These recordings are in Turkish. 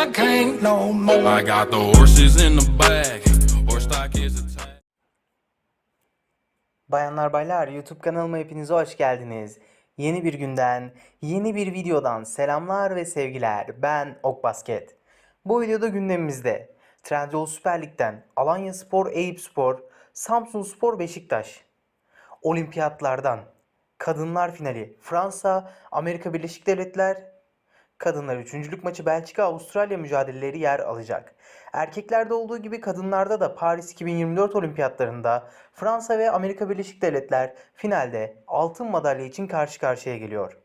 I can't no more. I got the horses in the back. Horse stock is attached. Bayanlar baylar YouTube kanalıma hepinize hoş geldiniz. Yeni bir günden, yeni bir videodan selamlar ve sevgiler. Ben Ok Basket. Bu videoda gündemimizde Trendyol Süper Lig'den Alanya Spor, Eyüp Spor, Samsun Spor, Beşiktaş. Olimpiyatlardan Kadınlar finali Fransa, Amerika Birleşik Devletler, Kadınlar üçüncülük maçı Belçika Avustralya mücadeleleri yer alacak. Erkeklerde olduğu gibi kadınlarda da Paris 2024 olimpiyatlarında Fransa ve Amerika Birleşik Devletler finalde altın madalya için karşı karşıya geliyor.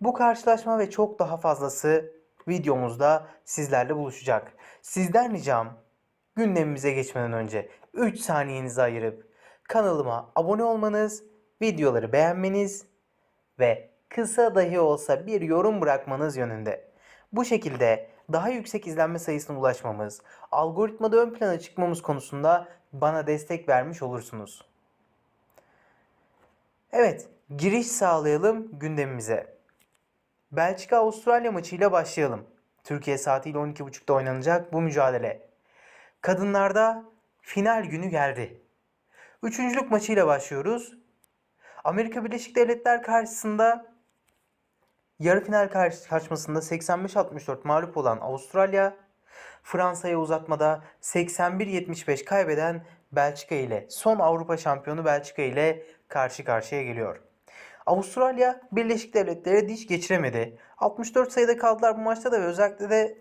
Bu karşılaşma ve çok daha fazlası videomuzda sizlerle buluşacak. Sizden ricam gündemimize geçmeden önce 3 saniyenizi ayırıp kanalıma abone olmanız, videoları beğenmeniz ve kısa dahi olsa bir yorum bırakmanız yönünde. Bu şekilde daha yüksek izlenme sayısına ulaşmamız, algoritmada ön plana çıkmamız konusunda bana destek vermiş olursunuz. Evet, giriş sağlayalım gündemimize. Belçika-Avustralya maçıyla başlayalım. Türkiye saatiyle 12.30'da oynanacak bu mücadele. Kadınlarda final günü geldi. Üçüncülük maçıyla başlıyoruz. Amerika Birleşik Devletler karşısında yarı final karşılaşmasında 85-64 mağlup olan Avustralya, Fransa'ya uzatmada 81-75 kaybeden Belçika ile son Avrupa şampiyonu Belçika ile karşı karşıya geliyor. Avustralya Birleşik Devletlere diş geçiremedi. 64 sayıda kaldılar bu maçta da ve özellikle de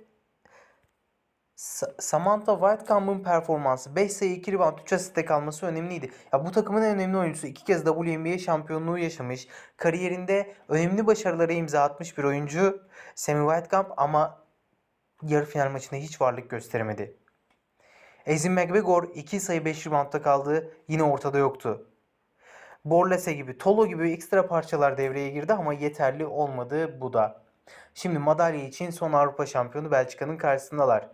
Samantha Whitecamp'ın performansı 5 sayı 2 rebound 3 asiste kalması önemliydi. Ya bu takımın en önemli oyuncusu. iki kez WNBA şampiyonluğu yaşamış. Kariyerinde önemli başarılara imza atmış bir oyuncu. Sammy Whitecamp ama yarı final maçında hiç varlık gösteremedi. Ezin McGregor 2 sayı 5 reboundda kaldı. Yine ortada yoktu. Borlase gibi, Tolo gibi ekstra parçalar devreye girdi ama yeterli olmadı bu da. Şimdi madalya için son Avrupa şampiyonu Belçika'nın karşısındalar.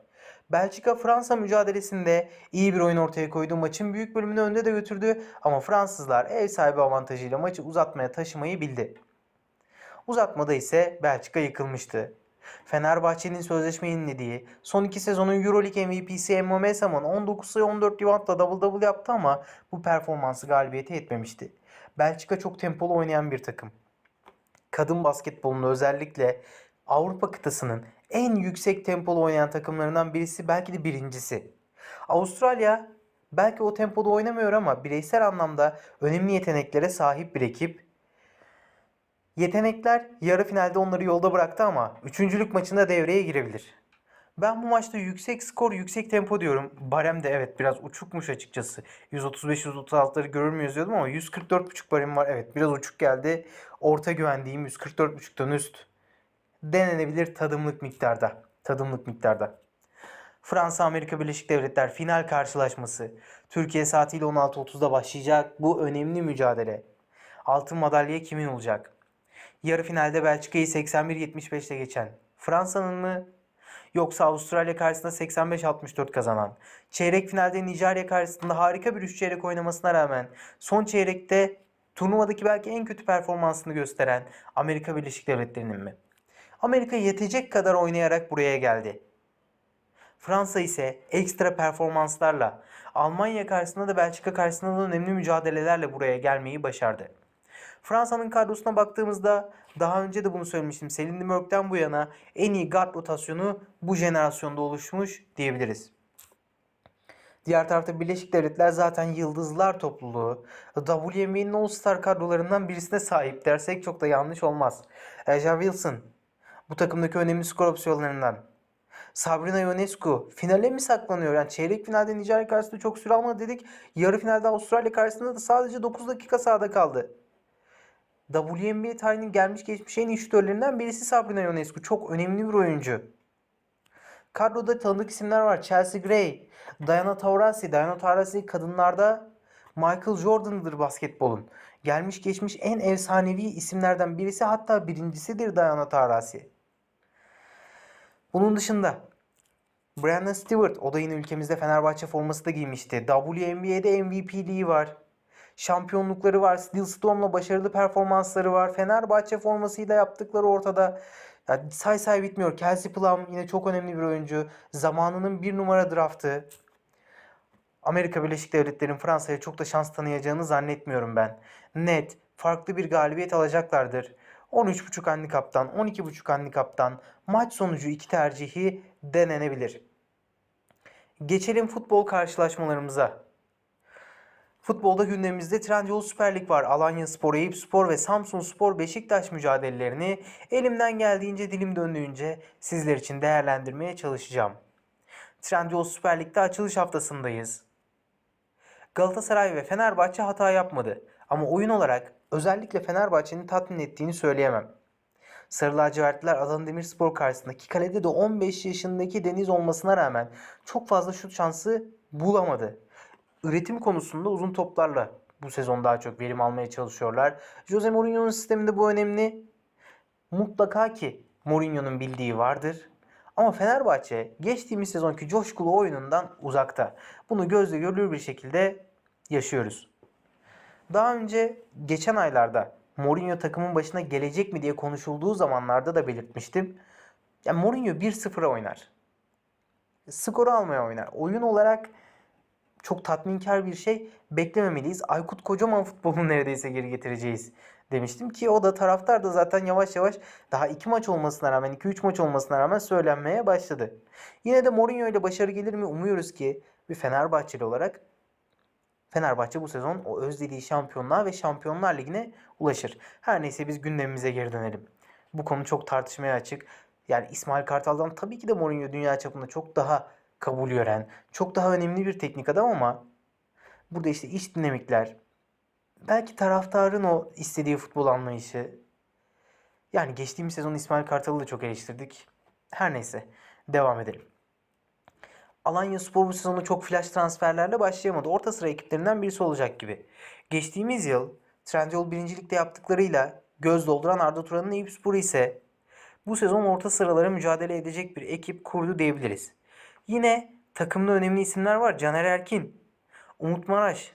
Belçika Fransa mücadelesinde iyi bir oyun ortaya koydu. Maçın büyük bölümünü önde de götürdü ama Fransızlar ev sahibi avantajıyla maçı uzatmaya taşımayı bildi. Uzatmada ise Belçika yıkılmıştı. Fenerbahçe'nin sözleşme yenilediği, son iki sezonun Euroleague MVP'si Emma Mesamon 19 sayı 14 reboundla double double yaptı ama bu performansı galibiyete yetmemişti. Belçika çok tempolu oynayan bir takım. Kadın basketbolunda özellikle Avrupa kıtasının en yüksek tempolu oynayan takımlarından birisi belki de birincisi. Avustralya belki o tempoda oynamıyor ama bireysel anlamda önemli yeteneklere sahip bir ekip. Yetenekler yarı finalde onları yolda bıraktı ama üçüncülük maçında devreye girebilir. Ben bu maçta yüksek skor, yüksek tempo diyorum. Barem de evet biraz uçukmuş açıkçası. 135-136'ları görür müyüz diyordum ama 144.5 barem var. Evet biraz uçuk geldi. Orta güvendiğim 144.5'tan üst denenebilir tadımlık miktarda. Tadımlık miktarda. Fransa Amerika Birleşik Devletler final karşılaşması. Türkiye saatiyle 16.30'da başlayacak bu önemli mücadele. Altın madalya kimin olacak? Yarı finalde Belçika'yı 81-75'te geçen Fransa'nın mı yoksa Avustralya karşısında 85-64 kazanan? Çeyrek finalde Nijerya karşısında harika bir üç çeyrek oynamasına rağmen son çeyrekte turnuvadaki belki en kötü performansını gösteren Amerika Birleşik Devletleri'nin mi? Amerika yetecek kadar oynayarak buraya geldi. Fransa ise ekstra performanslarla Almanya karşısında da Belçika karşısında da önemli mücadelelerle buraya gelmeyi başardı. Fransa'nın kadrosuna baktığımızda daha önce de bunu söylemiştim. Selin Mörk'ten bu yana en iyi guard rotasyonu bu jenerasyonda oluşmuş diyebiliriz. Diğer tarafta Birleşik Devletler zaten yıldızlar topluluğu. WNBA'nin All-Star kadrolarından birisine sahip dersek çok da yanlış olmaz. Aja Wilson bu takımdaki önemli skor opsiyonlarından. Sabrina Ionescu finale mi saklanıyor? Yani çeyrek finalde Nijerya karşısında çok süre almadı dedik. Yarı finalde Avustralya karşısında da sadece 9 dakika sahada kaldı. WNBA tarihinin gelmiş geçmiş en iyi şütörlerinden birisi Sabrina Ionescu. Çok önemli bir oyuncu. Kadroda tanıdık isimler var. Chelsea Gray, Diana Taurasi. Diana Taurasi kadınlarda Michael Jordan'dır basketbolun. Gelmiş geçmiş en efsanevi isimlerden birisi hatta birincisidir Diana Taurasi. Bunun dışında Brandon Stewart o da yine ülkemizde Fenerbahçe forması da giymişti. WNBA'de MVP'liği var. Şampiyonlukları var. Steel Storm'la başarılı performansları var. Fenerbahçe formasıyla yaptıkları ortada. Ya say say bitmiyor. Kelsey Plum yine çok önemli bir oyuncu. Zamanının bir numara draftı. Amerika Birleşik Devletleri'nin Fransa'ya çok da şans tanıyacağını zannetmiyorum ben. Net, farklı bir galibiyet alacaklardır. 13.5 handikaptan, 12.5 handikaptan maç sonucu iki tercihi denenebilir. Geçelim futbol karşılaşmalarımıza. Futbolda gündemimizde Trendyol Süper Lig var. Alanya Spor, Eyüp Spor ve Samsun Spor Beşiktaş mücadelelerini elimden geldiğince dilim döndüğünce sizler için değerlendirmeye çalışacağım. Trendyol Süper Lig'de açılış haftasındayız. Galatasaray ve Fenerbahçe hata yapmadı. Ama oyun olarak özellikle Fenerbahçe'nin tatmin ettiğini söyleyemem. Sarı lacivertliler Adana Demirspor karşısındaki kalede de 15 yaşındaki Deniz olmasına rağmen çok fazla şut şansı bulamadı. Üretim konusunda uzun toplarla bu sezon daha çok verim almaya çalışıyorlar. Jose Mourinho'nun sisteminde bu önemli. Mutlaka ki Mourinho'nun bildiği vardır. Ama Fenerbahçe geçtiğimiz sezonki coşkulu oyunundan uzakta. Bunu gözle görülür bir şekilde yaşıyoruz. Daha önce geçen aylarda Mourinho takımın başına gelecek mi diye konuşulduğu zamanlarda da belirtmiştim. Ya Mourinho 1-0'a oynar. Skoru almaya oynar. Oyun olarak çok tatminkar bir şey beklememeliyiz. Aykut Kocaman futbolunu neredeyse geri getireceğiz demiştim ki o da taraftar da zaten yavaş yavaş daha iki maç olmasına rağmen 2-3 maç olmasına rağmen söylenmeye başladı. Yine de Mourinho ile başarı gelir mi umuyoruz ki bir Fenerbahçeli olarak Fenerbahçe bu sezon o özlediği şampiyonluğa ve Şampiyonlar Ligi'ne ulaşır. Her neyse biz gündemimize geri dönelim. Bu konu çok tartışmaya açık. Yani İsmail Kartal'dan tabii ki de Mourinho dünya çapında çok daha kabul gören, çok daha önemli bir teknik adam ama burada işte iç dinamikler, belki taraftarın o istediği futbol anlayışı. Yani geçtiğimiz sezon İsmail Kartal'ı da çok eleştirdik. Her neyse devam edelim. Alanya Spor bu sezonu çok flash transferlerle başlayamadı. Orta sıra ekiplerinden birisi olacak gibi. Geçtiğimiz yıl Trendyol birincilikte yaptıklarıyla göz dolduran Arda Turan'ın Eyüp Sporu ise bu sezon orta sıralara mücadele edecek bir ekip kurdu diyebiliriz. Yine takımda önemli isimler var. Caner Erkin, Umut Maraş,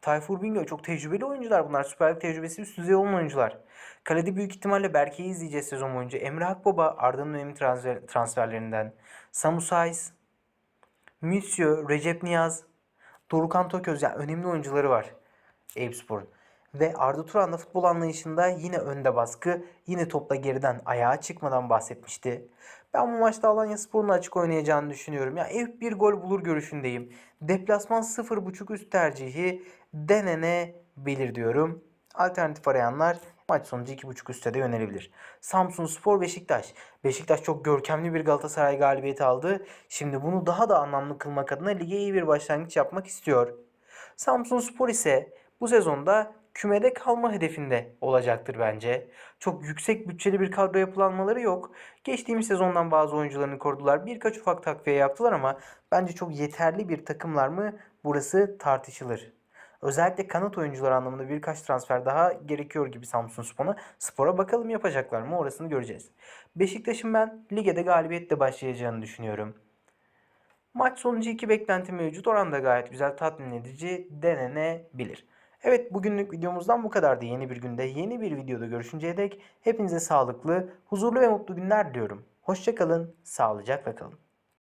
Tayfur Bingöl çok tecrübeli oyuncular bunlar. Süper Lig tecrübesi üst düzey olan oyuncular. Kalede büyük ihtimalle Berke'yi izleyeceğiz sezon boyunca. Emre Akbaba Arda'nın önemli transfer, transferlerinden. Samu Saiz, Müsyo, Recep Niyaz, Dorukan Toköz yani önemli oyuncuları var Eyüpspor'un. Ve Arda Turan da futbol anlayışında yine önde baskı, yine topla geriden ayağa çıkmadan bahsetmişti. Ben bu maçta Alanya Spor'un açık oynayacağını düşünüyorum. Ya Eyüp bir gol bulur görüşündeyim. Deplasman 0.5 üst tercihi denenebilir diyorum. Alternatif arayanlar maç sonucu 2.5 üste de yönelebilir. Samsun Spor Beşiktaş. Beşiktaş çok görkemli bir Galatasaray galibiyeti aldı. Şimdi bunu daha da anlamlı kılmak adına lige iyi bir başlangıç yapmak istiyor. Samsun Spor ise bu sezonda kümede kalma hedefinde olacaktır bence. Çok yüksek bütçeli bir kadro yapılanmaları yok. Geçtiğimiz sezondan bazı oyuncularını korudular. Birkaç ufak takviye yaptılar ama bence çok yeterli bir takımlar mı burası tartışılır. Özellikle kanat oyuncular anlamında birkaç transfer daha gerekiyor gibi Samsun Spor'a. Spora bakalım yapacaklar mı orasını göreceğiz. Beşiktaş'ın ben ligede galibiyetle başlayacağını düşünüyorum. Maç sonucu iki beklenti mevcut. Oran da gayet güzel, tatmin edici denenebilir. Evet bugünlük videomuzdan bu kadardı. Yeni bir günde yeni bir videoda görüşünceye dek hepinize sağlıklı, huzurlu ve mutlu günler diliyorum. Hoşçakalın, sağlıcakla kalın.